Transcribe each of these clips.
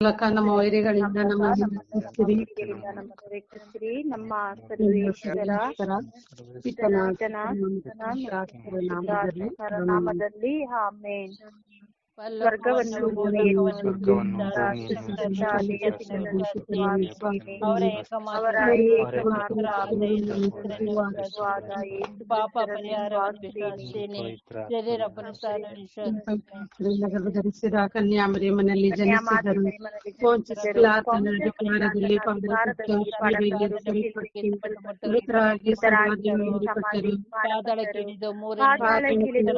ಮೂಲಕ ನಮ್ಮ ವೈರಿಗಳಿಂದ ನಮ್ಮನ್ನು ನಮ್ಮ ಸರ್ವೇಶ್ವರ ನಾಮದಲ್ಲಿ. ಆಮೇನ್. ಸ್ವರ್ಗವನ್ನು ಸ್ವರ್ಗವನ್ನು ಭೂಮಿಯನ್ನು ಸ್ವರ್ಗವನ್ನು ಅವರ ಅವರ ಏಕಮಾತ್ರ ಏಕಮಾತ್ರ ಆಪ್ತವಾದ ಯೇಸು ಪಾಪ ಪರಿಹಾರವನ್ನು ವಿಶ್ವಾಸಿಸುತ್ತೇನೆ ಶರೀರ ಪುನರುತ್ಥಾನ ವಿಶ್ವಾಸಿಸುತ್ತೇನೆ ನಗರ ಧರಿಸಿದ ಕನ್ಯಾಮರಿಯಮ್ಮನಲ್ಲಿ ಜನಿಸಿದರು ಪೋಂಚಸ್ ಪಿಲಾತನ ಅಧಿಕಾರದಲ್ಲಿ ಮೃತರಾಗಿ ಸಮಾಧಿಯಲ್ಲಿ ಮೃತಪಟ್ಟರು ಪಾತಾಳಕ್ಕೆ ಇಳಿದು ಪಾತಾಳಕ್ಕಿಳಿದು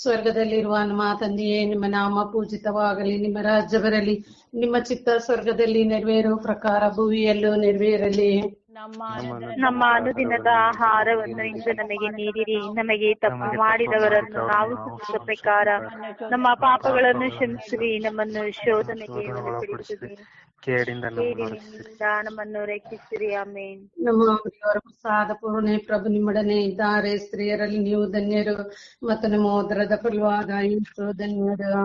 ಸ್ವರ್ಗದಲ್ಲಿರುವ ನಮ್ಮ ತಂದೆಯೇ, ನಿಮ್ಮ ನಾಮ ಪೂಜಿತವಾಗಲಿ, ನಿಮ್ಮ ರಾಜ್ಯ ಬರಲಿ ನಿಮ್ಮ ಚಿತ್ತ ಸ್ವರ್ಗದಲ್ಲಿ ನೆರವೇರುವ ಪ್ರಕಾರ ಭೂವಿಯಲ್ಲೂ ನೆರವೇರಲಿ. ನಮ್ಮ ನಮ್ಮ ಅನುದಿನದ ಆಹಾರವನ್ನು ಇಂದು ನಮಗೆ ನೀಡಿರಿ ನಮಗೆ ತಪ್ಪು ಮಾಡಿದವರನ್ನು ನಾವು ಪ್ರಕಾರ ನಮ್ಮ ಪಾಪಗಳನ್ನು ಕ್ಷಮಿಸಿರಿ ನಮ್ಮನ್ನು ಶೋಧನೆಗೆ ಕೇಡಿಂದ ನಮ್ಮನ್ನು ರಕ್ಷಿಸಿರಿ. ಆಮೇನ್. ನಮ್ಮ ದೇವರ ಪ್ರಸಾದ ಪೂರ್ಣೆ ಪ್ರಭು ನಿಮ್ಮೊಡನೆ ಇದ್ದಾರೆ. ಸ್ತ್ರೀಯರಲ್ಲಿ ನೀವು ಧನ್ಯರು ಮತ್ತು ನಮ್ಮ ಉದರದ ಫಲವಾದ ಧನ್ಯರು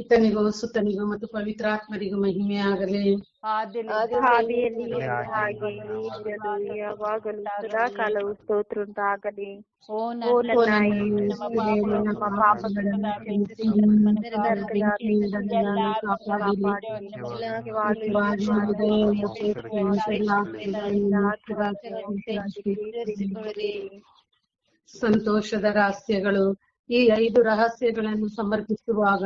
ಪಿತನಿಗೂ ಸುತ್ತನಿಗೂ ಮತ್ತು ಪವಿತ್ರಾತ್ಮರಿಗೂ ಮಹಿಮೆ ಆಗಲಿ ಹಾದಿಯಲ್ಲಿ ಹಾಗೆ ಈಗಲೂ ಯಾವಾಗಲೂ ಸ್ತೋತ್ರ ಉಂಟಾಗಲಿ ಓ ನಮ್ಮ ಪಾಪಗಳನ್ನು ಕ್ಷಮಿಸಿ ಸಂತೋಷದ ರಹಸ್ಯಗಳು ಈ ಐದು ರಹಸ್ಯಗಳನ್ನು ಸಮರ್ಪಿಸುವಾಗ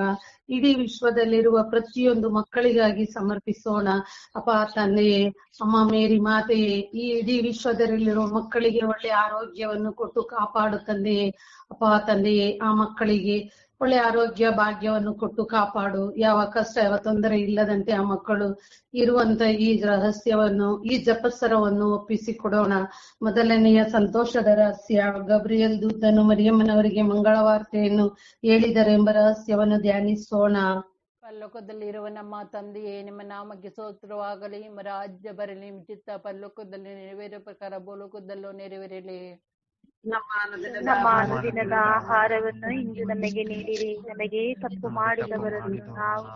ಇಡೀ ವಿಶ್ವದಲ್ಲಿರುವ ಪ್ರತಿಯೊಂದು ಮಕ್ಕಳಿಗಾಗಿ ಸಮರ್ಪಿಸೋಣ. ಅಪ್ಪ ತಂದೆಯೇ ಅಮ್ಮ, ಮೇರಿ ಮಾತೆಯೇ ಈ ಇಡೀ ವಿಶ್ವದಲ್ಲಿರುವ ಮಕ್ಕಳಿಗೆ ಒಳ್ಳೆ ಆರೋಗ್ಯವನ್ನು ಕೊಟ್ಟು ಕಾಪಾಡು ತಂದೆಯೇ. ಅಪ್ಪ, ತಂದೆಯೇ, ಆ ಮಕ್ಕಳಿಗೆ ಒಳ್ಳೆ ಆರೋಗ್ಯ, ಭಾಗ್ಯವನ್ನು ಕೊಟ್ಟು ಕಾಪಾಡು. ಯಾವ ಕಷ್ಟ, ಯಾವ ತೊಂದರೆ ಇಲ್ಲದಂತೆ ಆ ಮಕ್ಕಳು ಇರುವಂತ ಈ ರಹಸ್ಯವನ್ನು, ಈ ಜಪಸ್ಸರವನ್ನು ಒಪ್ಪಿಸಿ ಕೊಡೋಣ ಮೊದಲನೆಯ ಸಂತೋಷದ ರಹಸ್ಯ, ಗಬ್ರಿಯಲ್ ದೂತನು ಮರಿಯಮ್ಮನವರಿಗೆ ಮಂಗಳವಾರ್ತೆಯನ್ನು ಹೇಳಿದರೆಂಬ ರಹಸ್ಯವನ್ನು ಧ್ಯಾನಿಸೋಣ. ಪರಲೋಕದಲ್ಲಿರುವ ನಮ್ಮ ತಂದೆಯೇ, ನಿಮ್ಮ ನಾಮಕ್ಕೆ ಸೋತ್ರವಾಗಲಿ ನಿಮ್ಮ ರಾಜ್ಯ ಬರಲಿ, ನಿಮ್ಮ ಚಿತ್ತ ಪಲ್ಲೋಕದಲ್ಲಿ ನೆರವೇರೋ ಪ್ರಕಾರ ಭೂಲೋಕದಲ್ಲೂ ನೆರವೇರಲಿ. ನಮ್ಮ ಅನುದಿನದ ಆಹಾರವನ್ನು ಇಂದು ನಮಗೆ ನೀಡಿರಿ. ನಮಗೆ ತಪ್ಪು ಮಾಡಿದವರನ್ನು ನಾವು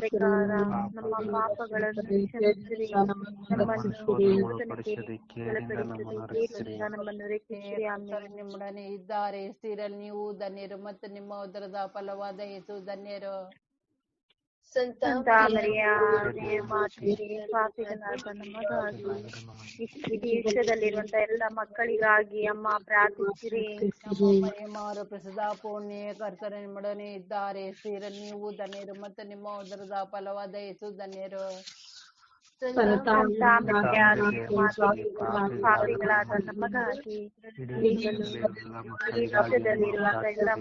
ಪ್ರಕಾರ ನಮ್ಮ ಪಾಪಗಳನ್ನು ಕ್ಷಮಿಸಿರಿ. ನಮ್ಮನ್ನು ರಕ್ಷಿಸಿರಿ. ನಿಮ್ಮೊಡನೆ ಇದ್ದಾರೆ. ಸ್ತ್ರೀರಲ್ಲಿ ನೀವು ಧನ್ಯರು ಮತ್ತು ನಿಮ್ಮ ಉದರದ ಫಲವಾದ ಯೇಸು ಧನ್ಯರು. ಮಾತೆಗೆ ಪಾಪಿಗಳಾದ ನಮಗಾಗಿ ಈ ವಿಶ್ವದಲ್ಲಿರುವಂತ ಎಲ್ಲ ಮಕ್ಕಳಿಗಾಗಿ ಅಮ್ಮ ಪ್ರಾರ್ಥಿಸಿರಿ ಪ್ರಸಾದ ಪುಣ್ಯ ಕರ್ತನ ಮಡನೆ ಇದ್ದಾರೆ ಸೀರ ನೀವು ಧನ್ಯರು ಮತ್ತು ನಿಮ್ಮ ಉದರದ ಫಲವಾದ ಯೇಸು ಧನ್ಯರು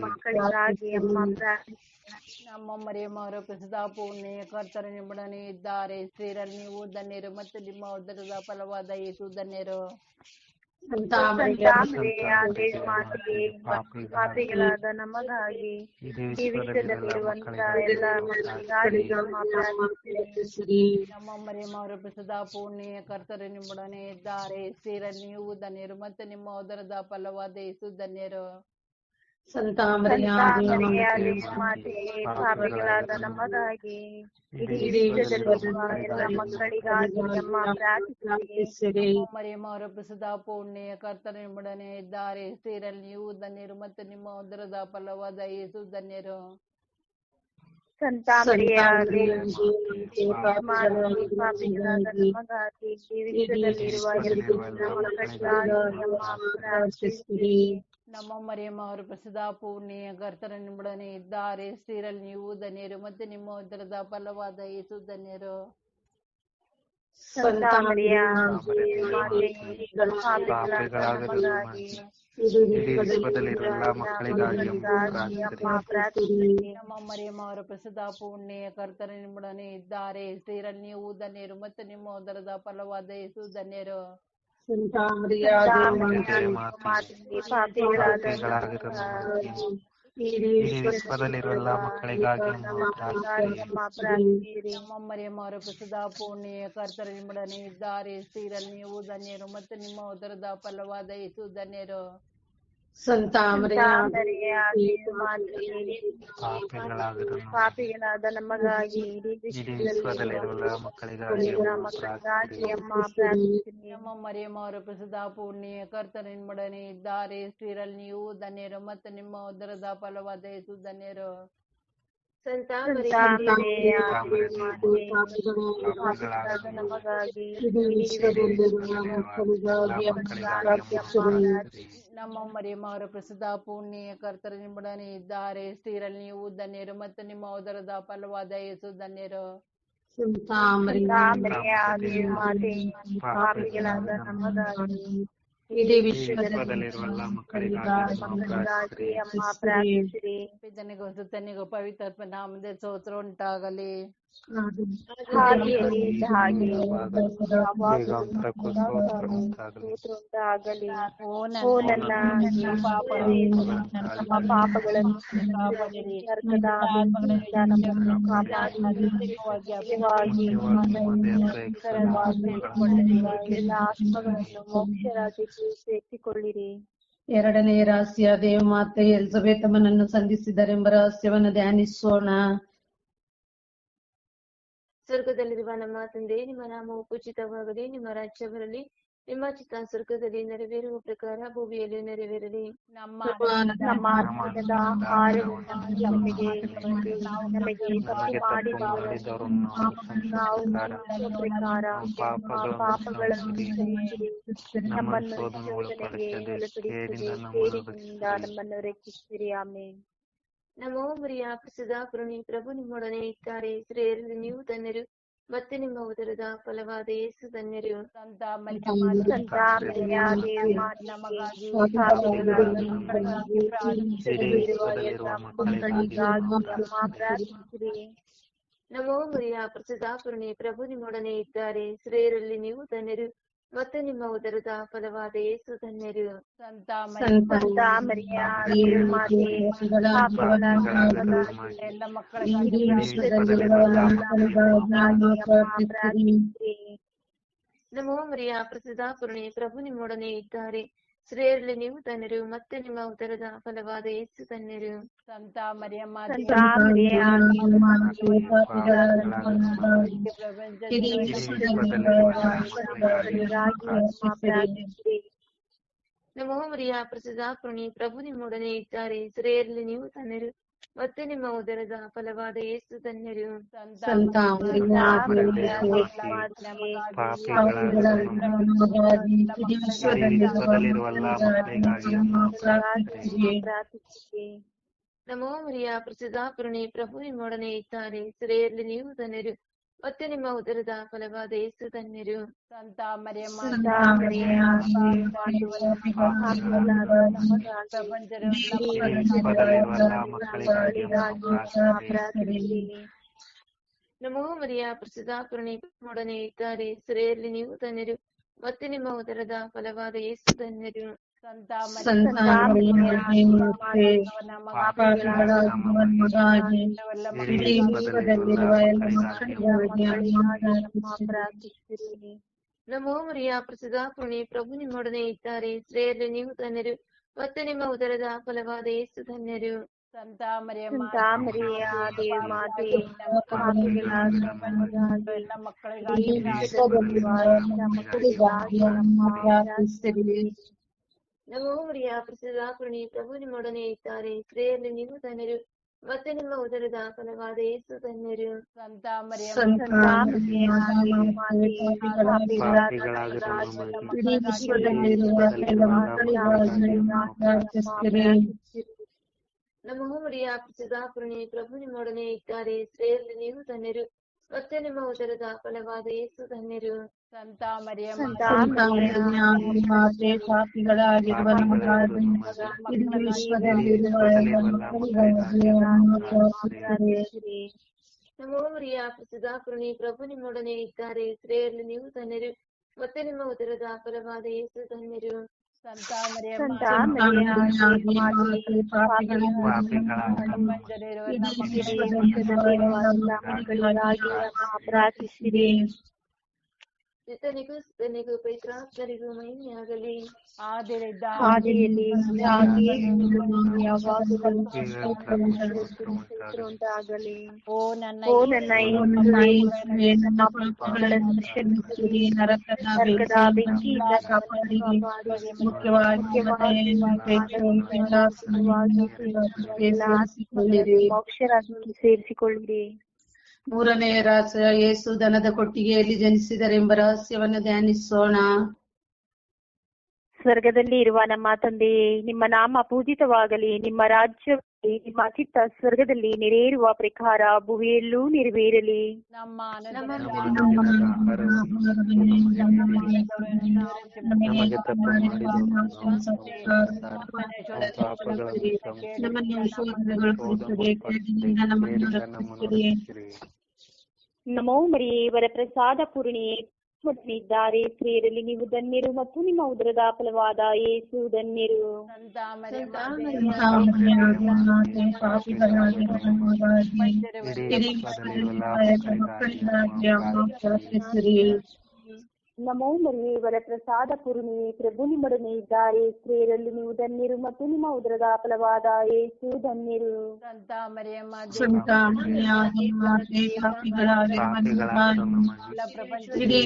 ಮಕ್ಕಳಿಗಾಗಿ ಅಮ್ಮ ಪ್ರಾರ್ಥಿಸಿರಿ ನಮ್ಮ ಮರಿಯಮ್ಮವರ ಪ್ರಸಿದ್ಧ ಪುಣ್ಯ ಕರ್ತನ ನಿಮ್ಮೊಡನೆ ಇದ್ದಾರೆ ಸ್ತ್ರೀರಲ್ಲಿ ನೀವು ಧನ್ಯರು ಮತ್ತು ನಿಮ್ಮ ಉದರದ ಫಲವಾದ ಯೇಸು ಧನ್ಯರು. ಪಾಪಿಗಳಾದ ನಮಗಾಗಿ ಈ ವಿಶ್ವದಲ್ಲಿರುವಂತ ಎಲ್ಲ ಮಕ್ಕಳಿಗಾಗಿ ಅಮ್ಮ ಪ್ರಾರ್ಥಿಸಿರಿ ನಮ್ಮ ಮರಿಯಮ್ಮವರ ಪ್ರಸಿದ್ಧ ಪುಣ್ಯ ಕರ್ತರು ನಿಮ್ಮೊಡನೆ ಇದ್ದಾರೆ ಸ್ತ್ರೀರಲ್ಲಿ ನೀವು ಧನ್ಯರು ಮತ್ತು ನಿಮ್ಮ ಉದರದ ಫಲವಾದ ಯೇಸು ಧನ್ಯರು. ಪಾಪಿಗಳಾದ ನಮಗಾಗಿ ಇಡೀ ವಿಶ್ವದಲ್ಲಿರುವ ಎಲ್ಲ ಮಕ್ಕಳಿಗಾಗಿ ನಮ್ಮ ಪ್ರಾರ್ಥಿಸಿರಿ. ಮರಿಯಮ್ಮವರ ಪ್ರಸಿದ್ಧ ಪುಣ್ಯ ಕರ್ತನಿಂಬುಡನೆ ಇದ್ದಾರೆ. ಸ್ತ್ರೀರಲ್ಲಿ ನೀವು ಧನ್ಯರು ಮತ್ತು ನಿಮ್ಮ ಉದರದ ಫಲವಾದ ಯೇಸು ಧನ್ಯರು. ಸಂತ ಎಲ್ಲ ಮಕ್ಕಳಿಗಾಗಿ ನಮ್ಮ ಪ್ರಾರ್ಥಿಸಿರಿ. ನಮ್ಮ ಮರಿಯಮ್ಮ ಅವರ ಪ್ರಸಿದ್ಧ ಪೂರ್ಣಿಯ ಕರ್ತರ ನಿಮ್ಮೊಡನೆ ಇದ್ದಾರೆ. ಸ್ತ್ರೀರಲ್ಲಿ ನೀವು ಧನ್ಯರು ಮತ್ತು ನಿಮ್ಮ ಉದರದ ಫಲವಾದ ಏಸು ಧನ್ಯರು. ನಮ್ಮ ಮರಿಯಮ್ಮ ಅವರ ಪ್ರಸಿದ್ಧ ಪೂರ್ಣಿಯ ಕರ್ತರ ನಿಮ್ಮೊಡನೆ ಇದ್ದಾರೆ. ಸ್ತ್ರೀರಲ್ಲಿ ನೀವು ಧನ್ಯರು ಮತ್ತು ನಿಮ್ಮ ಉದರದ ಫಲವಾದ ಏಸು ಧನ್ಯರು. ನಮ್ಮ ಪ್ರಾರ್ಥನೆ ನಮ್ಮ ಮರಿಯಮ್ಮ ಅವರ ಪ್ರಸಿದ್ಧ ಪೂರ್ಣಿಯ ಕರ್ತನ ನಿಂಬುಡನೆ ಇದ್ದಾರೆ ಸ್ತ್ರೀರಲ್ಲಿ ನೀವು ಧನ್ಯರು ಮತ್ತು ನಿಮ್ಮ ಉದರದ ಫಲವಾದ ಯೇಸು ಧನ್ಯರು ಪಾಪಿಗಳಾದ ನಮಗಾಗಿ ಮಕ್ಕಳಿಗಾಗಿ ನಾವು ಪ್ರಾರ್ಥಿಸಿರಿ ನಮ್ಮ ಪ್ರಾರ್ಥಿಸಿರಿ ನಮ್ಮ ಮರಿಯಮ್ಮ ಅವರ ಪ್ರಸಿದ್ಧ ಪೂರ್ಣಿಯ ಕರ್ತನ ನಿಂಬುಡನೆ ಇದ್ದಾರೆ. ಸ್ತ್ರೀರಲ್ಲಿ ನೀವು ಧನ್ಯರು ಮತ್ತು ನಿಮ್ಮ ಉದರದ ಫಲವಾದ ಯೇಸು ಧನ್ಯರು. ನಮಗಾಗಿ ನಮ್ಮ ಮರಿಯಮ್ಮ ಅವರ ಪ್ರಸಿದ್ಧ ಪುಣ್ಯ ಕರ್ತರ ನಿಮ್ಮೊಡನೆ ಇದ್ದಾರೆ. ಸ್ತ್ರೀರಲ್ಲಿ ನೀವು ಧನ್ಯರು ಮತ್ತು ನಿಮ್ಮ ಉದರದ ಫಲವಾದ ಯೇಸು ಧನ್ಯರು. ಇಡೀ ವಿಶ್ವದಲ್ಲಿರುವ ಎಲ್ಲ ಮಕ್ಕಳಿಗಾಗಿ ನಾವು ಪ್ರಾರ್ಥಿಸಿರಿ ಅಮ್ಮ ಪ್ರಾರ್ಥಿಸಿರಿ. ಪಿತನಿಗೂ ಸುತ್ತನಿಗೂ ಪವಿತ್ರ ನಾಮದ ಸ್ತೋತ್ರ ಉಂಟಾಗಲಿ. ಉಂಟಾಗಲಿ ಓ ಓ ನನ್ನ ನಮ್ಮ ಪಾಪಗಳನ್ನು ನರಕದ ನಮ್ಮನ್ನು ಎಲ್ಲ ಆತ್ಮಗಳನ್ನು ಸೇರಿಸಿಕೊಳ್ಳಿರಿ. ಎರಡನೇ ರಹಸ್ಯ ದೇವಮಾತೆ ಎಲ್ಸಬೇತಮ್ಮನನ್ನು ಸಂಧಿಸಿದರೆಂಬ ರಹಸ್ಯವನ್ನು ಧ್ಯಾನಿಸೋಣ. ಸ್ವರ್ಗದಲ್ಲಿರುವ ನಮ್ಮ ತಂದೆ ನಿಮ್ಮ ನಾಮವು ಪೂಜಿತವಾಗಲಿ ನಿಮ್ಮ ರಾಜ್ಯ ಬರಲಿ ನಿಮ್ಮ ಚಿತ್ತ ಸ್ವರ್ಗದಲ್ಲಿ ನೆರವೇರುವ ಪ್ರಕಾರ ಭೂಮಿಯಲ್ಲಿ ನೆರವೇರಲಿ. ನಮ್ಮ ನಮ್ಮನ್ನು ರಕ್ಷಿಸಿರಿ. ಆಮೇಲೆ ನಮೋ ಮರಿಯ ಪ್ರಸಿದ್ಧ ಕರುಣಿ ಪ್ರಭು ನಿಮ್ಮೊಡನೆ ಇದ್ದಾರೆ. ಸ್ತ್ರೀಯರಲ್ಲಿ ನೀವು ಧನ್ಯರು ಮತ್ತೆ ನಿಮ್ಮ ಉದರದ ಫಲವಾದ ಯೇಸು ಧನ್ಯರು ಸಂತ ನಮೋ ಮರಿಯ ಪ್ರಸಿದ್ಧ ಕರುಣಿ ಪ್ರಭು ನಿಮ್ಮೊಡನೆ ಇದ್ದಾರೆ. ಸ್ತ್ರೀಯರಲ್ಲಿ ನೀವು ಧನ್ಯರು ಮತ್ತೆ ನಿಮ್ಮ ಉದರದ ಫಲವಾದ ಯೇಸು ಧನ್ಯರು ಸಂತ ಎಲ್ಲ ಪ್ರಾರ್ಥಿಸಿರಿ ನಮೋ ಮರಿಯ ಪ್ರಸಿದ್ಧ ಪುರುಣಿ ಪ್ರಭು ನಿಮ್ಮೊಡನೆ ಇದ್ದಾರೆ ಸ್ತ್ರೀಯರಲ್ಲಿ ನೀವು ಧನ್ಯರು ಮತ್ತೆ ನಿಮ್ಮ ಉದರದ ಫಲವಾದ ಯೇಸು ಧನ್ಯರು ಸಂತ ಮರಿಯಮ್ಮ ನಮೋ ಮರಿಯ ಪ್ರಸಿದ್ಧ ಪ್ರಣಿ ಪ್ರಭು ನಿಮ್ಮೊಡನೆ ಇದ್ದಾರೆ ಸ್ತ್ರೀಯರಲ್ಲಿ ನೀವು ಧನ್ಯರು ಮತ್ತೆ ನಿಮ್ಮ ಉದರದ ಫಲವಾದ ಏಸು ಪ್ರಾರ್ಥಿಸಿರಿ. ನಮೋ ಮರಿಯ ಪ್ರಸಿದ್ಧಾಪುರಣಿ ಪ್ರಭು ನಿಮ್ಮೊಡನೆ ಇದ್ದಾರೆ. ಸ್ತ್ರೀಯರಲ್ಲಿ ನೀವು ಧನ್ಯರು. ಮತ್ತೆ ನಿಮ್ಮ ಉದರದ ಫಲವಾದ ಯೇಸು ಧನ್ಯರು ಸಂತ ಮರಿಯಮ್ಮ ನಮೋ ಮರಿಯ ಪ್ರಸಿದ್ಧ ನಿಮ್ಮೊಡನೆ ಇದ್ದಾರೆ ಸಿರೆಯಲ್ಲಿ ನೀವು ಧನ್ಯರು ಮತ್ತೆ ನಿಮ್ಮ ಉದರದ ಫಲವಾದ ಯೇಸು ಧನ್ಯರು ಸಂತ ಸಂತ ಮರಿಯಾದೆ ಮಾತೆ ಪಾಪಿಗಳಾದ ನಮಗಾಗಿ ಇಡೀ ವಿಶ್ವದಲ್ಲಿರುವ ಎಲ್ಲ ಮಕ್ಕಳಿಗಾಗಿ ನಾವು ಪ್ರಾರ್ಥಿಸಿರಿ ನಮೋ ಮರಿಯ ಪ್ರಸಿದ್ಧ ಕರುಣೆ ಪ್ರಭು ನಿಮ್ಮೊಡನೆ ಇದ್ದಾರೆ ಸ್ತ್ರೀಯರಲ್ಲಿ ನೀವು ಧನ್ಯರು ಮತ್ತು ನಿಮ್ಮ ಉದರದ ಫಲವಾದ ಯೇಸು ಧನ್ಯರು ಸಂತ ಮರಿಯಮ್ಮ ಸಂತ ಮರಿಯ ದೇವ ಮಾತೆ ನಮ್ಮ ಪಾಪಿಗಳಾದ ಎಲ್ಲ ಮಕ್ಕಳಿಗಾಗಿ ಮಕ್ಕಳಿಗಾಗಿ ಅಮ್ಮ ಪ್ರಾರ್ಥಿಸಿರಿ ನಮೋ ಮರಿಯ ಪ್ರಸಿದ್ಧ ಪುಣಿ ಪ್ರಭು ನಿಮ್ಮೊಡನೆ ಇದ್ದಾರೆ ಕ್ರಿಯೆಯಲ್ಲಿ ನೀವು ಧನ್ಯರು ಮತ್ತೆ ನಿಮ್ಮ ಉದರದ ಫಲವಾದ ಯೇಸು ಧನ್ಯರು ಸಂತ ಮರಿಯಮ್ಮ ಸಂತ ಇಡೀ ವಿಶ್ವದಲ್ಲಿರುವ ಎಲ್ಲ ಮಕ್ಕಳಿಗಾಗಿ ಅಮ್ಮ ಪ್ರಾರ್ಥಿಸಿರಿ ನಮೋ ಮರಿಯ ಪ್ರಸಿದ್ಧ ಪುಣಿ ಪ್ರಭು ನಿಮ್ಮೊಡನೆ ಇದ್ದಾರೆ ಸ್ತ್ರೀಯಲ್ಲಿ ನೀವು ಧನ್ಯರು ಮತ್ತು ನಿಮ್ಮ ಉದರದ ಫಲವಾದ ಯೇಸು ಧನ್ಯರು. ಸಂತ ಮಾತೆ ಪಾಪಿಗಳಾಗಿರುವ ಇಡೀ ವಿಶ್ವದಲ್ಲಿರುವ ಎಲ್ಲ ಮಕ್ಕಳಿಗಾಗಿ ಅಮ್ಮ ನಮೋ ಮರಿಯ ಪ್ರಸಿದ್ಧ ಪ್ರಭು ನಿಮ್ಮೊಡನೆ ಇದ್ದಾರೆ. ಸ್ತ್ರೀಯಲ್ಲಿ ನೀವು ಧನ್ಯರು. ಮತ್ತೆ ನಿಮ್ಮ ಉದರದ ಫಲವಾದ ಯೇಸು ಧನ್ಯರು. ಸಂತ ಮರಿಯಮ್ಮ ಸಂತ ಮರಿಯ ಮಾತೆ ಪಾಪಿಗಳಾಗಿರುವ ಮಂಜರಿರುವ ಇಡೀ ವಿಶ್ವದಲ್ಲಿರುವ ಎಲ್ಲ ಮಕ್ಕಳಿಗಾಗಿ ಅಮ್ಮ ಪ್ರಾರ್ಥಿಸಿರಿ ಪವಿತ್ರಾತ್ಮರಿಗೂ ಮಹಿಮೆಯಾಗಲಿ ಆದಿರಿದ್ದ ಆದಿಯಲ್ಲಿ ಹಾಗೆಯೇ ಯಾವಾಗಲೂ ಉಂಟಾಗಲಿ ಓ ನನ್ನ ಓ ನನ್ನ ನಮ್ಮ ಪಾಪಗಳನ್ನು ಕ್ಷಮಿಸಿರಿ ನರಕದ ಬೆಂಕಿಯಿಂದ ಕಾಪಾಡಿರಿ ಮುಖ್ಯವಾಗಿ ಸೇರಿಸಿಕೊಳ್ಳಿರಿ. ಮೂರನೆಯ ರಹಸ್ಯ ಯೇಸು ದನದ ಕೊಟ್ಟಿಗೆಯಲ್ಲಿ ಜನಿಸಿದರೆಂಬ ರಹಸ್ಯವನ್ನು ಧ್ಯಾನಿಸೋಣ ಸ್ವರ್ಗದಲ್ಲಿ ಇರುವ ನಮ್ಮ ತಂದೆಯೇ ನಿಮ್ಮ ನಾಮ ಪೂಜಿತವಾಗಲಿ ನಿಮ್ಮ ರಾಜ್ಯ ನಿಮ್ಮ ಚಿತ್ತ ಸ್ವರ್ಗದಲ್ಲಿ ನೆರೆಯಿರುವ ಪ್ರಕಾರ ಭುವಿಯಲ್ಲೂ ನೆರವೇರಲಿ ನಮ್ಮ ನಮ್ಮನ್ನು ಶೋಧನೆಗೊಳಿಸುತ್ತದೆ ಕೆಳಗಿನಿಂದ ನಮ್ಮನ್ನು ರಕ್ಷಿಸಿರಿ ನಮೋ ಮರಿಯೇ ವರಪ್ರಸಾದ ಪೂರ್ಣಿಯೇ ಇದ್ದಾರೆ ಸ್ತ್ರೀಯರಲ್ಲಿ ನೀವು ಧನ್ಯರು ಮತ್ತು ನಿಮ್ಮ ಉದರದ ಫಲವಾದ ಯೇಸು ಧನ್ಯರು ಸಂತ ಮರಿಯಮ್ಮ ಮಾತೆ ಪಾಪಿಗಳಾಗಿರುವ ನಮಗಾಗಿ ಇಡೀ ವಿಶ್ವದಲ್ಲಿರುವ ಎಲ್ಲ ಮಕ್ಕಳಿಗಾಗಿ ಅಮ್ಮ ಪ್ರಾರ್ಥಿಸಿರಿ ನಮೋ ಮರಿಯೇ ವರಪ್ರಸಾದ ಪೂರ್ಣಿಯೇ ಪ್ರಭು ನಿಮ್ಮೊಡನೆ ಇದ್ದಾರೆ. ಸ್ತ್ರೀಯರಲ್ಲಿ ನೀವು ಧನ್ಯರು ಮತ್ತು ನಿಮ್ಮ ಉದರದ ಫಲವಾದ ಏಸು ಧನ್ಯರು. ಸಂತ ಮರಿಯಮ್ಮ ಸಂತ ಮರಿಯಾಗಿ ಮಾತೆ ಪಾಪಿಗಳಾಗಿರುವ ನಮಗಾಗಿ ಎಲ್ಲ ಪ್ರಪಂಚ ಇಡೀ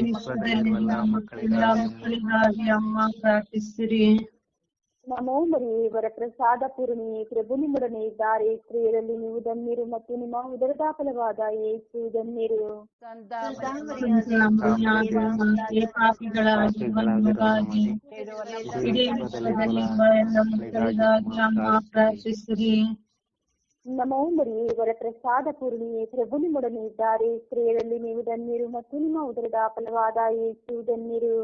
ಮಕ್ಕಳಿಗಾಗಿ ಅಮ್ಮ ಪ್ರಾರ್ಥಿಸಿರಿ ನಮೋ ಮರಿಯೇ ವರಪ್ರಸಾದ ಪೂರ್ಣಿ ಪ್ರಭು ನಿಮ್ಮೊಡನೆ ಇದ್ದಾರೆ. ಸ್ತ್ರೀಯರಲ್ಲಿ ನೀವು ಧನ್ಯರು ಮತ್ತು ನಿಮ್ಮ ಉದರದ ಫಲವಾದ ಏಸು ಧನ್ಯರು. ಸಂತ ಸಂತ ಮರಿಯಾಗಿ ಇವರ ಪ್ರಸಾದ ನಮಗಾಗಿ ಇಡೀ ವಿಶ್ವದಲ್ಲಿರುವ ಎಲ್ಲ ಮಕ್ಕಳಿಗಾಗಿ ಅಮ್ಮ ಪ್ರಾರ್ಥಿಸಿರಿ ನಮೋ ಮರಿಯೇ ವರಪ್ರಸಾದ ಪೂರ್ಣಿಯೇ ಪ್ರಭು ನಿಮ್ಮೊಡನೆ ಇದ್ದಾರೆ. ಸ್ತ್ರೀಯರಲ್ಲಿ ನೀವು ಧನ್ಯರು ಮತ್ತು ನಿಮ್ಮ ಉದರದ ಫಲವಾದ ಏಸು ಧನ್ಯರು.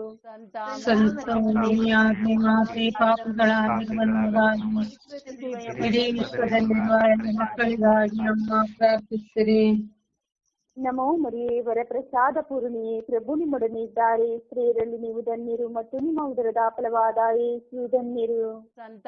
ವಿಶ್ವದಲ್ಲಿರುವ ಮಕ್ಕಳಿಗಾಗಿ ಅಮ್ಮ ಪ್ರಾರ್ಥಿಸಿರಿ. ನಮೋ ಮರಿಯೇ ವರಪ್ರಸಾದ ಪೂರ್ಣಿಯೇ ಪ್ರಭು ನಿಮ್ಮೊಡನೆ ಇದ್ದಾರೆ ಸ್ತ್ರೀಯರಲ್ಲಿ ನೀವು ಧನ್ಯರು ಮತ್ತು ನಿಮ್ಮ ಉದರದ ಫಲವಾದ ಯೇಸು ಧನ್ಯರು ಸಂತ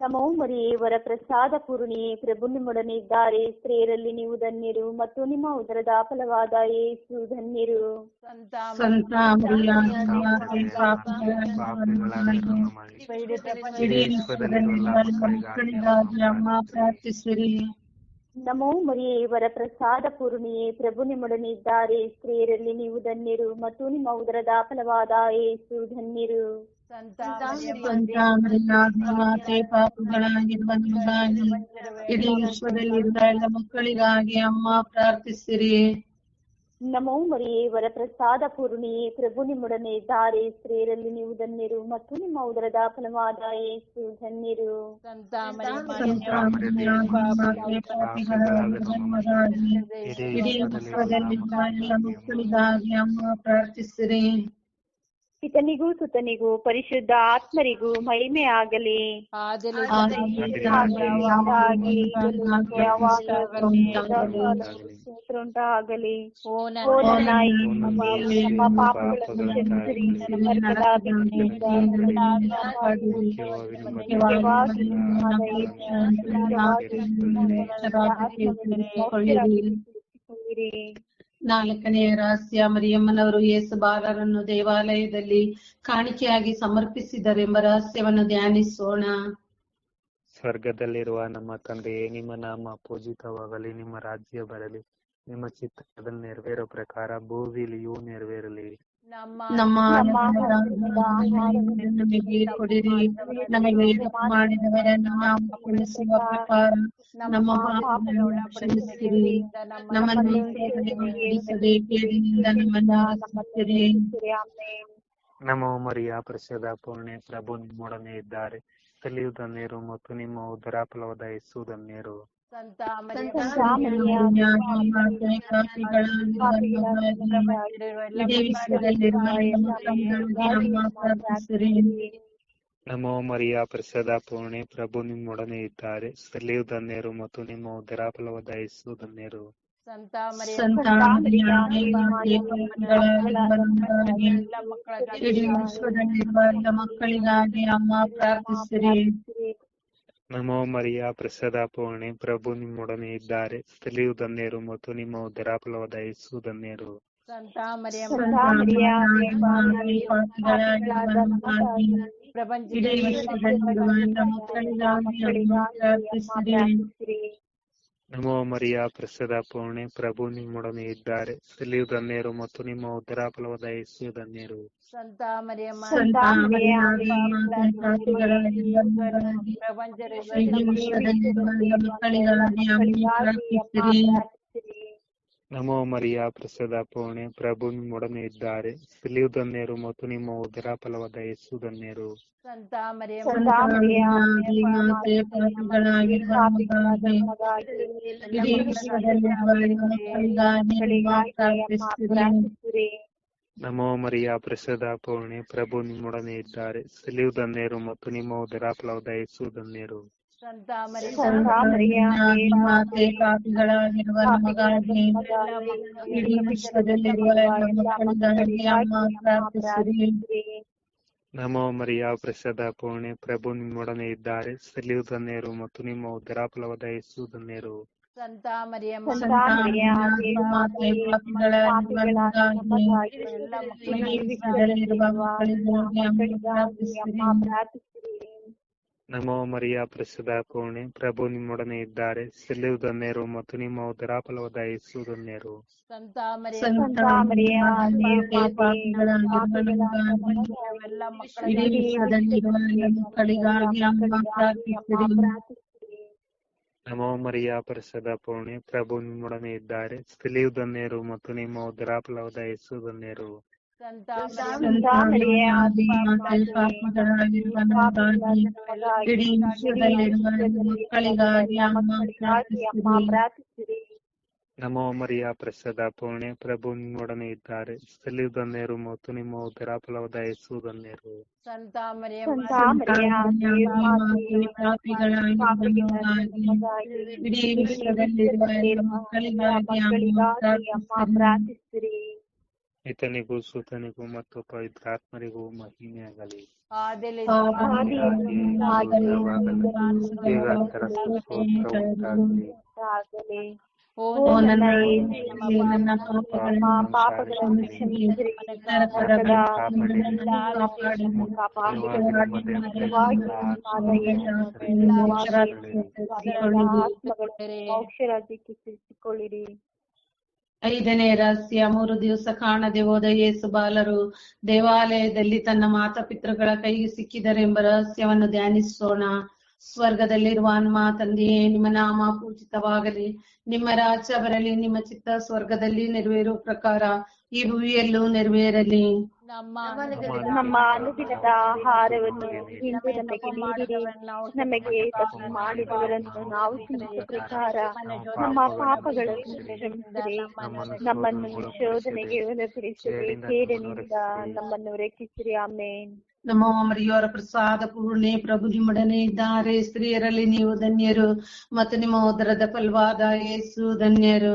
ನಮೋ ಮರಿಯೇ ವರಪ್ರಸಾದ ಪೂರ್ಣಿಯೇ ಪ್ರಭು ನಿಮ್ಮೊಡನೆ ಇದ್ದಾರೆ. ಸ್ತ್ರೀಯರಲ್ಲಿ ನೀವು ಧನ್ಯರು ಮತ್ತು ನಿಮ್ಮ ಉದರದ ಫಲವಾದ ಯೇಸು ಧನ್ಯರು. ನಮೋ ಮರಿಯೇ ವರಪ್ರಸಾದ ಪೂರ್ಣಿಯೇ ಪ್ರಭು ನಿಮ್ಮೊಡನೆ ಇದ್ದಾರೆ. ಸ್ತ್ರೀಯರಲ್ಲಿ ನೀವು ಧನ್ಯರು ಮತ್ತು ನಿಮ್ಮ ಉದರದ ಫಲವಾದ ಯೇಸು ಧನ್ಯರು. ಸಂತ ಸಂತ ಮರಿಯಾಗಿ ಮಾತೆ ಪಾಪಿಗಳಾಗಿರುವ ನಮಗಾಗಿ ಇಡೀ ವಿಶ್ವದಲ್ಲಿರುವ ಎಲ್ಲ ಮಕ್ಕಳಿಗಾಗಿ ಅಮ್ಮ ಪ್ರಾರ್ಥಿಸಿರಿ. ನಮೋ ಮರಿಯೇ ವರಪ್ರಸಾದ ಪೂರ್ಣಿಯೇ ಪ್ರಭು ನಿಮ್ಮೊಡನೆ ಇದ್ದಾರೆ ಸ್ತ್ರೀಯರಲ್ಲಿ ನೀವು ಧನ್ಯರು ಮತ್ತು ನಿಮ್ಮ ಉದರದ ಫಲವಾದ ಏಸು ಧನ್ಯರು. ಮಕ್ಕಳಿಗಾಗಿ ಅಮ್ಮ ಪ್ರಾರ್ಥಿಸಿರಿ. ಪಿತನಿಗೂ ಸುತನಿಗೂ ಪರಿಶುದ್ಧ ಆತ್ಮರಿಗೂ ಮಹಿಮೆ ಆಗಲಿ ಆಗಲಿ ಓ ಯೇಸುವೇ, ನಮ್ಮ ಪಾಪಗಳನ್ನು ಕ್ಷಮಿಸಿರಿ ನಾಲ್ಕನೆಯ ರಹಸ್ಯ, ಮರಿಯಮ್ಮನವರು ಯೇಸು ಬಾಲರನ್ನು ದೇವಾಲಯದಲ್ಲಿ ಕಾಣಿಕೆಯಾಗಿ ಸಮರ್ಪಿಸಿದರೆಂಬ ರಹಸ್ಯವನ್ನು ಧ್ಯಾನಿಸೋಣ. ಸ್ವರ್ಗದಲ್ಲಿರುವ ನಮ್ಮ ತಂದೆಯೇ, ನಿಮ್ಮ ನಾಮ ಪೂಜಿತವಾಗಲಿ, ನಿಮ್ಮ ರಾಜ್ಯ ಬರಲಿ, ನಿಮ್ಮ ಚಿತ್ತದಲ್ಲಿ ನೆರವೇರೋ ಪ್ರಕಾರ ಭೂವಿಲಿಯೂ ನೆರವೇರಲಿ. ನಮ್ಮ ನಮಗೆ ಕೊಡಿರಿ ನಮಗೆ ಮಾಡಿದವರನ್ನು ನಾವು ಪ್ರಕಾರ ನಮ್ಮ ಕ್ಷಮಿಸಿರಿ ನಮ್ಮನ್ನು ಮರಿಯ ಪ್ರಸಾದ ಪೂರ್ಣೆ ಪ್ರಭು ನಿಮ್ಮೊಡನೆ ಇದ್ದಾರೆ. ಕಲಿಯುವುದನ್ನೇರು ಮತ್ತು ನಿಮ್ಮ ಉದರ ಫಲವಾದ ಯೇಸು ಧನ್ಯರು. ಸಂತ ನಮೋ ಮರಿಯ ಪ್ರಸಾದ ಪೂರ್ಣೆ ಪ್ರಭು ನಿಮ್ಮೊಡನೆ ಇದ್ದಾರೆ ಕಲಿಯುವುದನ್ನೇರು ಮತ್ತು ನಿಮ್ಮ ಉದರ ಫಲವಾದ ಯೇಸು ಧನ್ಯರು ಸಂತ ಮಕ್ಕಳಿಗಾಗಿ ಅಮ್ಮ ಪ್ರಾರ್ಥಿಸಿರಿ ನಮೋ ಮರಿಯ ಪ್ರಸಾದ ಪೂರ್ಣೆ ಪ್ರಭು ನಿಮ್ಮೊಡನೆ ಇದ್ದಾರೆ. ಕಲಿಯುವುದನ್ನೇರು ಮತ್ತು ನಿಮ್ಮ ಉದರ ಫಲವಾದ ಯೇಸು ಧನ್ಯರು. ಪ್ರಪಂಚ ನಮೋ ಮರಿಯ ಪ್ರಸಾದ ಪೂರ್ಣೆ ಪ್ರಭು ನಿಮ್ಮೊಡನೆ ಇದ್ದಾರೆ ಕಲಿಯುವುದನ್ನೇರು ಮತ್ತು ನಿಮ್ಮ ಉದರ ಫಲವಾದ ಯೇಸು ಧನ್ಯರು ಸಂತ ಮರಿಯಮ್ಮ ಪ್ರಪಂಚ ಇಡೀ ವಿಶ್ವದಲ್ಲಿರುವ ಎಲ್ಲ ಮಕ್ಕಳಿಗಾಗಿ ಅಮ್ಮ ಪ್ರಾರ್ಥಿಸಿರಿ ನಮೋ ಮರಿಯ ಪ್ರಸಾದ ಪೂರ್ಣೆ ಪ್ರಭು ನಿಮ್ಮೊಡನೆ ಇದ್ದಾರೆ ಸಿಲಿಯುದನ್ನೇರು ಮತ್ತು ನಿಮ್ಮ ಉದರ ಫಲವಾದ ಯೇಸು ಧನ್ಯರು ಸಂತ ನಮೋ ಮರಿಯ ಪ್ರಸಾದ ಪೂರ್ಣೆ ಪ್ರಭು ನಿಮ್ಮೊಡನೆ ಇದ್ದಾರೆ ಸಿಲಿಯುದನ್ನೇರು ಮತ್ತು ನಿಮ್ಮ ಉದರ ಫಲವಾದ ಯೇಸು ಧನ್ಯರು ಮಾತೆ ಪಾಪಿಗಳಾಗಿರುವ ನಮಗಾಗಿ ಇಡೀ ವಿಶ್ವದಲ್ಲಿರುವ ಎಲ್ಲ ಮಕ್ಕಳಿಗಾಗಿ ಅಮ್ಮ ಪ್ರಾರ್ಥಿಸಿರಿ. ನಮೋ ಮರಿಯಾ ಪ್ರಸಾದ ಪೂರ್ಣೆ ಪ್ರಭು ನಿಮ್ಮೊಡನೆ ಇದ್ದಾರೆ. ಕಲಿಯುವುದನ್ನೇರು ಮತ್ತು ನಿಮ್ಮ ಉದರಾಫಲವಾದ ಯೇಸು ಧನ್ಯರು. ಸಂತ ಮರಿಯ ಸಂತ ಮರಿಯಾಗಿ ಮಾತೆ ಪಾಪಿಗಳಾಗಿರುವ ನಮಗಾಗಿ ಇಡೀ ವಿಶ್ವದಲ್ಲಿರುವ ಮಕ್ಕಳಿಗಾಗಿ ಅಮ್ಮ ಪ್ರಾರ್ಥಿಸಿರಿ. ನಮೋ ಮರಿಯ ಪ್ರಸಿದ್ಧ ಕೋಣೆ ಪ್ರಭು ನಿಮ್ಮೊಡನೆ ಇದ್ದಾರೆ. ಸೆಲ್ಲುವುದನ್ನೇರು ಮತ್ತು ನಿಮ್ಮ ಉದರ ಫಲವಾದ ಯೇಸು ಧನ್ಯರು ನಮೋ ಮರಿಯ ಪರಿಸದ ಪೂರ್ಣೆ ಪ್ರಭು ನಿಮ್ಮೊಡನೆ ಇದ್ದಾರೆ. ಸೆಲೆಯುವುದನ್ನೇರು ಮತ್ತು ನಿಮ್ಮ ಉದರ ಫಲವಾದ ಯೇಸು ಧನ್ಯರು ನಮೋ ಮರಿಯ ಪ್ರಸಾದ ಪೂರ್ಣೆ ಪ್ರಭು ನಿಮ್ಮೊಡನೆ ಇದ್ದಾರೆ. ಸೆಲೆಯುವುದನ್ನೇರು ಮತ್ತು ನಿಮ್ಮ ಉದರ ಫಲವಾದ ಯೇಸು ಧನ್ಯರು ಸಂತ ಮರಿಯ ಮಕ್ಕಳಿಗಾಗಿ ಅಮ್ಮ ಪ್ರಾರ್ಥಿಸಿರಿ. ಇತನಿಗೂ ಸುತನಿಗೂ ಮತ್ತು ಪವಿತ್ರಾತ್ಮರಿಗೂ ಮಹಿಮೆಯಾಗಲಿ ಆದಲಿ ದೇವರ ಸ್ತೋತ್ರ ಉಂಟಾಗಲಿ ಓ ಓ ನನ್ನ ಯೇಸುವೇ, ನನ್ನ ಪಾಪಗಳನ್ನು ಪಾಪಗಳನ್ನು ಕ್ಷಮಿಸಿರಿ ನರಕದ ಕಾಪಾಡಿ ಮೋಕ್ಷರಾಜ್ಯಕ್ಕೆ ಐದನೇ ರಹಸ್ಯ, ಮೂರು ದಿವಸ ಕಾಣದೆ ಹೋದ ಯೇಸು ಬಾಲರು, ದೇವಾಲಯದಲ್ಲಿ ತನ್ನ ಮಾತಾಪಿತೃಗಳ ಕೈಗೆ ಸಿಕ್ಕಿದರೆಂಬ ರಹಸ್ಯವನ್ನು ಧ್ಯಾನಿಸೋಣ. ಸ್ವರ್ಗದಲ್ಲಿರುವ ಅನ್ಮ ತಂದೆಯೇ, ನಿಮ್ಮ ನಾಮ ಪೂಜಿತವಾಗಲಿ. ನಿಮ್ಮ ರಾಜ್ಯ ಬರಲಿ, ನಿಮ್ಮ ಚಿತ್ತ ಸ್ವರ್ಗದಲ್ಲಿ ನೆರವೇರುವ ಪ್ರಕಾರ. ಈ ಭುವಿಯಲ್ಲೂ ನೆರವೇರಲಿ. ನಮ್ಮ ನಮ್ಮ ಅನುದಿನದ ಆಹಾರವನ್ನು ಇಂದು ನಮಗೆ ನೀಡಿರಿ. ನಮಗೆ ತಪ್ಪು ಮಾಡಿದವರನ್ನು ನಾವು ಪ್ರಕಾರ ನಮ್ಮ ಪಾಪಗಳನ್ನು ಕ್ಷಮಿಸಿರಿ. ನಮ್ಮನ್ನು ಶೋಧನೆಗೆ ಒಳಪಡಿಸಿರಿ. ಕೇಡನಿಂದ ನಮ್ಮನ್ನು ರಕ್ಷಿಸಿರಿ. ಆಮೇನ್. ನಮ್ಮ ಮರಿಯವರ ಪ್ರಸಾದ ಪೂರ್ಣೆ ಪ್ರಭು ನಿಮ್ಮೊಡನೆ ಇದ್ದಾರೆ. ಸ್ತ್ರೀಯರಲ್ಲಿ ನೀವು ಧನ್ಯರು ಮತ್ತು ನಿಮ್ಮ ಉದರದ ಫಲವಾದ ಯೇಸು ಧನ್ಯರು.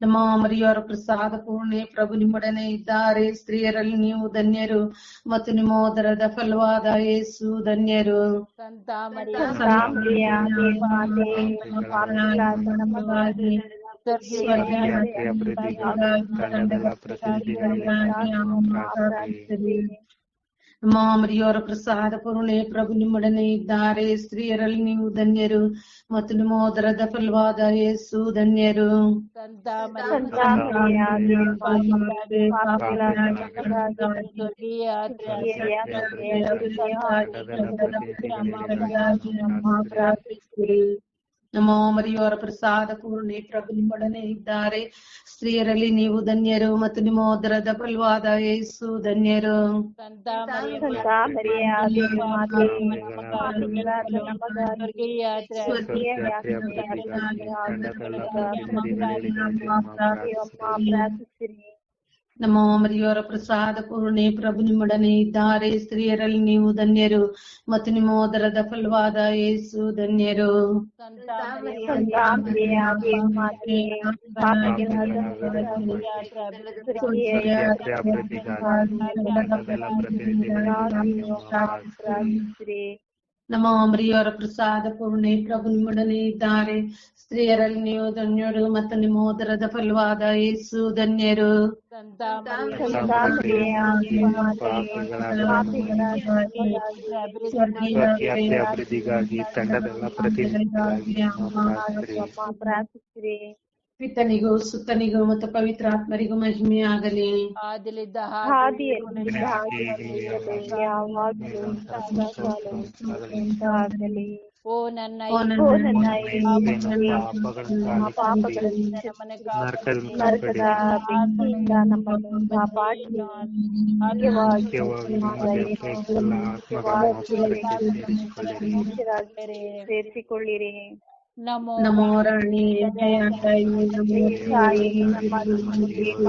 ನಮ್ಮ ಮರಿಯವರ ಪ್ರಸಾದ ಪೂರ್ಣೆ ಪ್ರಭು ನಿಮ್ಮೊಡನೆ ಇದ್ದಾರೆ. ಸ್ತ್ರೀಯರಲ್ಲಿ ನೀವು ಧನ್ಯರು ಮತ್ತು ನಿಮ್ಮ ಉದರದ ಫಲವಾದ ಯೇಸು ಧನ್ಯರು. ಸಂತ ಮರಿಯ ಸಂತಾಮರಿಯ ಮಾತೆಯೇ ಪಾಪಿಗಳಾದ ನಮಗಾಗಿ ಸ್ವರ್ಗೀಯ ಯಾತ್ರೆ ಅಭಿವೃದ್ಧಿಗಾಗಿ ತಂಡದೆಲ್ಲ ಪ್ರತಿನಿಧಿಗಳಿಗಾಗಿ ಅಮ್ಮ ಪ್ರಾರ್ಥಿಸಿರಿ ನಮ್ಮ ಮರಿಯವರ ಪ್ರಸಾದ ಪೂರ್ಣೆ ಪ್ರಭು ನಿಮ್ಮೊಡನೆ ಇದ್ದಾರೆ ಸ್ತ್ರೀಯರಲ್ಲಿ ನೀವು ಧನ್ಯರು ಮತ್ತು ನಿಮ್ಮ ಉದರದ ಫಲವಾದ ಯೇಸು ಧನ್ಯರು ಸಂತ ಮರಿಯ ಸಂತಾಮರಿಯ ಮಾತೆಯೇ ಪಾಪಿಗಳಾದ ನಮಗಾಗಿ ಸ್ವರ್ಗೀಯ ನಮ್ಮ ಮರಿಯವರ ಪ್ರಸಾದ ಪೂರ್ಣಿ ಪ್ರಭು ನಿಮ್ಮೊಡನೆ ಇದ್ದಾರೆ ಸ್ತ್ರೀಯರಲ್ಲಿ ನೀವು ಧನ್ಯರು ಮತ್ತು ನಿಮ್ಮ ಉದರದ ಫಲವಾದ ಯೇಸು ಧನ್ಯರು ಪ್ರಾರ್ಥಿಸಿರಿ ನಮ್ಮ ಮರಿಯವರ ಪ್ರಸಾದ ಪೂರ್ಣೆ ಪ್ರಭು ನಿಮ್ಮೊಡನೆ ಇದ್ದಾರೆ ಸ್ತ್ರೀಯರಲ್ಲಿ ನೀವು ಧನ್ಯರು ಮತ್ತು ನಿಮ್ಮ ಓದರದ ಫಲವಾದ ಯೇಸು ಧನ್ಯರು ನಮ್ಮ ಮರಿಯವರ ಪ್ರಸಾದ ಪೂರ್ಣೆ ಪ್ರಭು ನಿಮ್ಮೊಡನೆ ಇದ್ದಾರೆ ಸ್ತ್ರೀಯರಲ್ಲಿ ನೀವು ಧನ್ಯರು ಮತ್ತು ನಿಮ್ಮ ಉದರದ ಫಲವಾದ ಯೇಸು ಧನ್ಯರು ಅಭಿವೃದ್ಧಿಗಾಗಿ ತಂಡದೆಲ್ಲ ಪ್ರಾರ್ಥಿಸಿರಿ ಪಿತನಿಗೂ ಸುತ್ತನಿಗೂ ಮತ್ತು ಪವಿತ್ರಾತ್ಮರಿಗೂ ಮಹಿಮೆ ಆಗಲಿ ಆದಿಲಿದ್ದ ಹಾದಿಯಲ್ಲಿ ಯಾವಾಗಲೂ ಆಗಲಿ ಓ ನನ್ನ ಸೇರಿಸಿಕೊಳ್ಳಿರಿ. ನಮೋ ನಮೋ ರಾಣಿ ನಮೋ ತಾಯಿ ನಮ್ಮ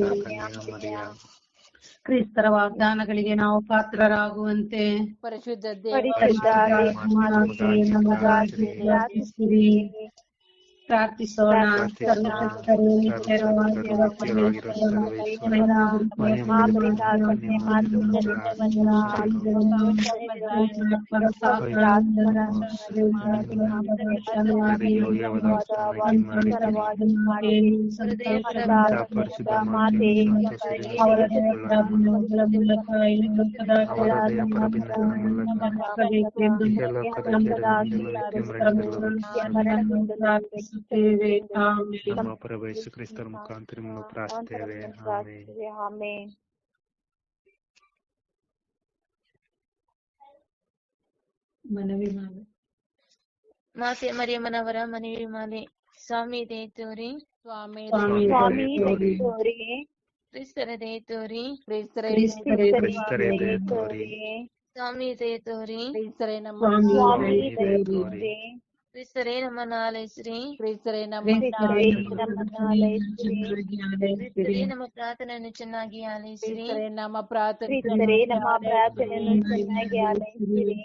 ಕ್ರಿಸ್ತರ ವಾಗ್ದಾನಗಳಿಗೆ ನಾವು ಪಾತ್ರರಾಗುವಂತೆ ಪರಿಶುದ್ಧ ಪ್ರಭು ಯೇಸು ಕ್ರಿಸ್ತರ ಮುಖಾಂತರ ನಿಮ್ಮನ್ನು ಪ್ರಾರ್ಥಿಸ್ತೇವೆ ಆಮೆನ್ ಆಮೇನ್ ಮನವಿ ಮಾಡಿ ಮಾತೆ ಮರಿಯಮ್ಮನವರ ಮನವಿ ಮಾಲೆ ಸ್ವಾಮಿ ದಯ ತೋರಿ ಸ್ವಾಮಿ ಸ್ವಾಮಿ ಸ್ವಾಮಿ ತೋರಿ. ತೋರಿ ಕ್ರಿಸ್ತರ ದಯ ತೋರಿ ಕ್ರಿಸ್ತರೇ ಕ್ರಿಸ್ತರೇ ಕ್ರಿಸ್ತರೇ ದಯ ತೋರಿ ಸ್ವಾಮಿ ದಯ ತೋರಿ ಕ್ರಿಸ್ತರೇ ನಮ್ಮ ಸ್ವಾಮಿ ಸ್ವಾಮಿ ದಯ ತೋರಿ. ತೋರಿ ಕ್ರಿಸ್ತರೇ ನಮ್ಮನ್ನ ಆಲೈಸ್ರಿ ಕ್ರಿಸ್ತರೇ ನಮ್ಮ ಕ್ರಿಸ್ತರೇ ಆಲೈಸಿರಿ. ನಮ್ಮ ಪ್ರಾರ್ಥನೆಯನ್ನು ಚೆನ್ನಾಗಿ ಆಲೈಸ್ರಿ ಕ್ರಿಸ್ತರೇ ನಮ್ಮ ಪ್ರಾರ್ಥನೆ ಕ್ರಿಸ್ತರೇ ನಮ್ಮ ಪ್ರಾರ್ಥನೆಯನ್ನು ಚೆನ್ನಾಗಿ ಆಲೈಸಿರಿ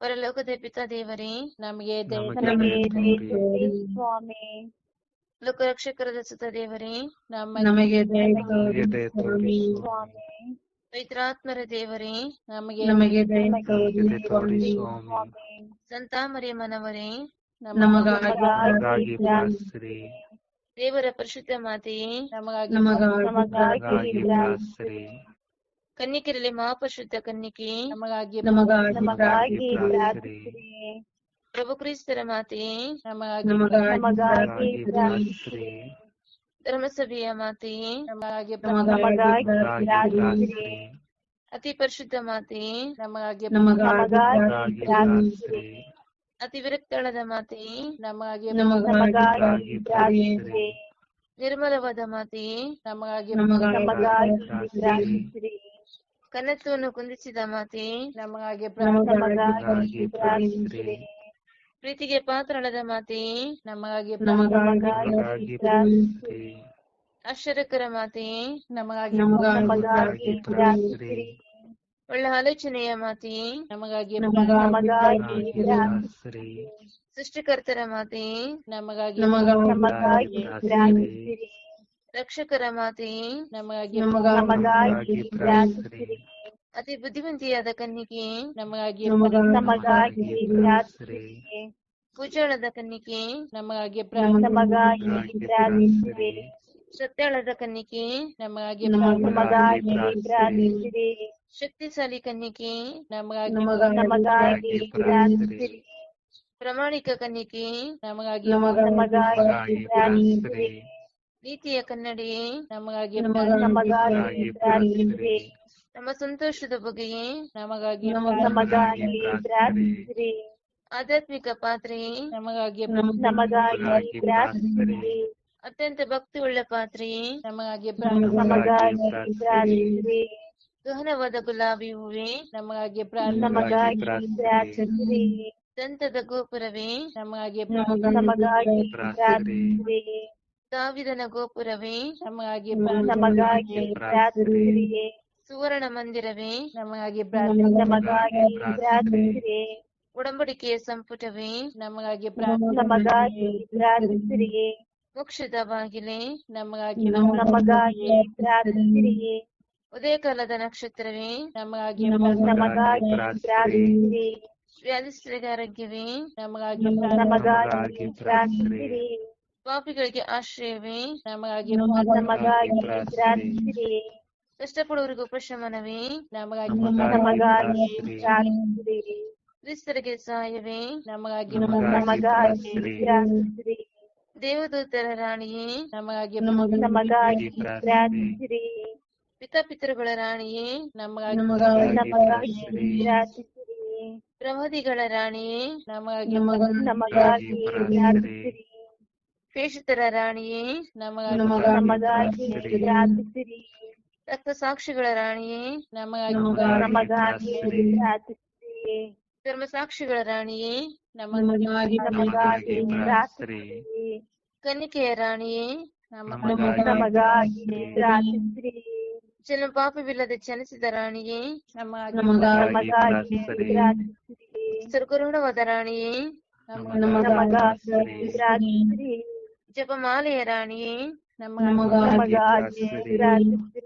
ಪರಲೋಕದ ಪಿತ ದೇವರೇ ನಮಗೆ ದಯ ನಮಗೆ ದಯ ತೋರಿ ಸ್ವಾಮಿ ಲೋಕರಕ್ಷಕರದ ದಸತ ದೇವರೇ ನಮ್ಮ ನಮಗೆ ದಯ ನಮಗೆ ತೋರಿ ದಯ ಸ್ವಾಮಿ ಪವಿತ್ರಾತ್ಮರ ದೇವರೇ ನಮಗೆ ನಮಗೆ ದಯ ನಮಗೆ ತೋರಿ ದಯ ತೋರಿ ಸ್ವಾಮಿ ಸ್ವಾಮಿ. ಸ್ವಾಮಿ ಸಂತ ಮರಿಯಮ್ಮನವರೇ ನಮಗಾಗಿ ನಮಗಾಗಿ ಪ್ರಾರ್ಥಿಸಿರಿ. ದೇವರ ಪರಿಶುದ್ಧ ಮಾತೆಯೇ ನಮಗಾಗಿ ನಮಗಾಗಿ ನಮಗಾಗಿ ನಮಗಾಗಿ ಪ್ರಾರ್ಥಿಸಿರಿ. ಕನ್ನಿಕೆರಲ್ಲಿ ಮಹಾಪರಿಶುದ್ಧ ಕನ್ನಿಕೆ ನಮಗಾಗಿ ನಮಗಾಗಿ ನಮಗಾಗಿ ಪ್ರಾರ್ಥಿಸಿರಿ. ಪ್ರಾರ್ಥಿಸಿರಿ. ಪ್ರಭು ಕ್ರಿಸ್ತರ ಮಾತೆಯೇ ನಮಗಾಗಿ ನಮಗಾಗಿ ಪ್ರಾರ್ಥಿಸಿರಿ ಅತಿ ಪರಿಶುದ್ಧ ಪ್ರಾರ್ಥಿಸಿರಿ ಅತಿ ವಿರಕ್ತಳದ ಪ್ರಾರ್ಥಿಸಿರಿ ನಿರ್ಮಲವಾದ. ಪ್ರಾರ್ಥಿಸಿರಿ ಕನ್ನತ್ವವನ್ನು ಕುಂದಿಸಿದ ಮಾತೆಯೇ ನಮಗಾಗಿ ಪ್ರೀತಿಗೆ ಪಾತ್ರಳದ ಮಾತೆಯೇ ನಮಗಾಗಿ ನಮಗಾಗಿ ನಮಗಾಗಿ ಪ್ರಾರ್ಥಿಸಿರಿ ಆಶ್ಚರ್ಯಕರ ಮಾತೆಯೇ ನಮಗಾಗಿ ನಮಗಾಗಿ ನಮಗಾಗಿ ಪ್ರಾರ್ಥಿಸಿರಿ ಒಳ್ಳೆ ಆಲೋಚನೆಯ ಮಾತೆಯೇ ನಮಗಾಗಿ ನಮಗಾಗಿ ನಮಗಾಗಿ ಪ್ರಾರ್ಥಿಸಿರಿ ಸೃಷ್ಟಿಕರ್ತರ ಮಾತೆಯೇ ನಮಗಾಗಿ ನಮಗಾಗಿ ನಮಗಾಗಿ ಪ್ರಾರ್ಥಿಸಿರಿ ರಕ್ಷಕರ ಮಾತೆಯೇ ನಮಗಾಗಿ ನಮಗಾಗಿ ನಮಗಾಗಿ ಪ್ರಾರ್ಥಿಸಿರಿ ಅತಿ ಬುದ್ಧಿವಂತಿಯಾದ ಕನ್ನಿಕೆ ನಮಗಾಗಿ ನಮಗಾಗಿ ಪೂಜಾಳದ ಕನ್ನಿಕೆ ನಮಗಾಗಿ ನಮಗಾಗಿ ಸತ್ಯಾಳದ ಕನ್ನಿಕೆ ನಮಗಾಗಿ ನಮಗಾಗಿ ಶಕ್ತಿಶಾಲಿ ಕನ್ನಿಕೆ ನಮಗಾಗಿ ನಮಗಾಗಿ ಪ್ರಾಮಾಣಿಕ ಕನ್ನಿಕೆ ನಮಗಾಗಿ ನಮಗಾಗಿ ಪ್ರೀತಿಯ ಕನ್ನಡಿ ನಮಗಾಗಿ ನಮಗಾಗಿ ನಮ್ಮ ಸಂತೋಷದ ಬಗೆಯೇ ನಮಗಾಗಿ ನಮಗಾಗಿ ಪ್ರಾರ್ಥಿಸಿರಿ. ಆಧ್ಯಾತ್ಮಿಕ ಪಾತ್ರೆಯೇ ನಮಗಾಗಿ ನಮಗಾಗಿ ಪ್ರಾರ್ಥಿಸಿರಿ. ಅತ್ಯಂತ ಭಕ್ತಿಯುಳ್ಳ ಪಾತ್ರೆಯೇ ನಮಗಾಗಿ ನಮಗಾಗಿ ಪ್ರಾರ್ಥಿಸಿರಿ. ಗಹನವಾದ ಗುಲಾಬಿ ಹೂವೇ. ನಮಗಾಗಿ ನಮಗಾಗಿ ಪ್ರಾರ್ಥಿಸಿರಿ. ದಂತದ ಗೋಪುರವೇ. ನಮಗಾಗಿ ನಮಗಾಗಿ ಪ್ರಾರ್ಥಿಸಿರಿ. ದಾವಿದನ ಗೋಪುರವೇ. ನಮಗಾಗಿ ನಮಗಾಗಿ ಪ್ರಾರ್ಥಿಸಿರಿ. ಸುವರ್ಣ ಮಂದಿರವೇ ನಮಗಾಗಿ ಉಡಂಬಡಿಕೆಯ ಪ್ರಾರ್ಥಿಸಿರಿ. ಉಡಂಬಡಿಕೆಯ ಸಂಪುಟವೇ? ನಮಗಾಗಿ ನಮಗಾಗಿ ಪ್ರಾರ್ಥಿಸಿರಿ. ಮೋಕ್ಷದ ಬಾಗಿಲೆ ನಮಗಾಗಿ ನಮಗಾಗಿ ಪ್ರಾರ್ಥಿಸಿರಿ. ಉದಯಕಾಲದ ನಕ್ಷತ್ರವೇ? ನಮಗಾಗಿ ನಮಗಾಗಿ ಪ್ರಾರ್ಥಿಸಿರಿ. ವ್ಯಾಧಿಸ್ಥರಿಗೆ ಆರೋಗ್ಯವೇ? ನಮಗಾಗಿ ನಮಗಾಗಿ ಪ್ರಾರ್ಥಿಸಿರಿ. ಪಾಪಿಗಳಿಗೆ ಆಶ್ರಯವೇ? ನಮಗಾಗಿ ನಮಗಾಗಿ ಪ್ರಾರ್ಥಿಸಿರಿ. ಕಷ್ಟಪಡುವವರಿಗೆ ಉಪಶಮನವೇ ನಮಗಾಗಿ ನಮಗಾಗಿ ಕ್ರಿಸ್ತರಿಗೆ ಸಹಾಯವೇ ನಮಗಾಗಿ ನಮಗಾಗಿ ದೇವದೂತರ ರಾಣಿಯೇ ನಮಗಾಗಿ ನಮಗಾಗಿ ಪ್ರಾರ್ಥಿಸಿರಿ ಪಿತಾಪಿತೃಗಳ ರಾಣಿಯೇ ನಮಗಾಗಿ ನಮಗಾಗಿ ಪ್ರಾರ್ಥಿಸಿರಿ ಪ್ರವಾದಿಗಳ ರಾಣಿಯೇ ನಮಗಾಗಿ ನಮಗಾಗಿ ಪ್ರಾರ್ಥಿಸಿರಿ ಪ್ರೇಷಿತರ ರಾಣಿಯೇ ನಮಗಾಗಿ ನಮಗಾಗಿ ಪ್ರಾರ್ಥಿಸಿರಿ ರಕ್ತ ಸಾಕ್ಷಿಗಳ ರಾಣಿಯೇ ನಮಗಾಗಿ ನಮಗಾಗಿ ಪ್ರಾರ್ಥಿಸಿರಿ. ಧರ್ಮಸಾಕ್ಷಿಗಳ ರಾಣಿಯೇ ನಮಗಾಗಿ ನಮಗಾಗಿ ಪ್ರಾರ್ಥಿಸಿರಿ. ಕನ್ನಿಕೆಯ ರಾಣಿಯೇ ನಮಗಾಗಿ ನಮಗಾಗಿ ಪ್ರಾರ್ಥಿಸಿರಿ. ಜನ ಪಾಪವಿಲ್ಲದೆ ಚಲಿಸಿದ ರಾಣಿಯೇ. ನಮಗಾಗಿ ನಮಗಾಗಿ ಪ್ರಾರ್ಥಿಸಿರಿ. ಪ್ರಾರ್ಥಿಸಿರಿ. ಸ್ವರ್ಗರುಣವಾದ ರಾಣಿಯೇ. ನಮಗಾಗಿ ಪ್ರಾರ್ಥಿಸಿರಿ. ಜಪಮಾಲೆಯ ರಾಣಿಯೇ. ನಮಗಾಗಿ ನಮಗಾಗಿ ಪ್ರಾರ್ಥಿಸಿರಿ.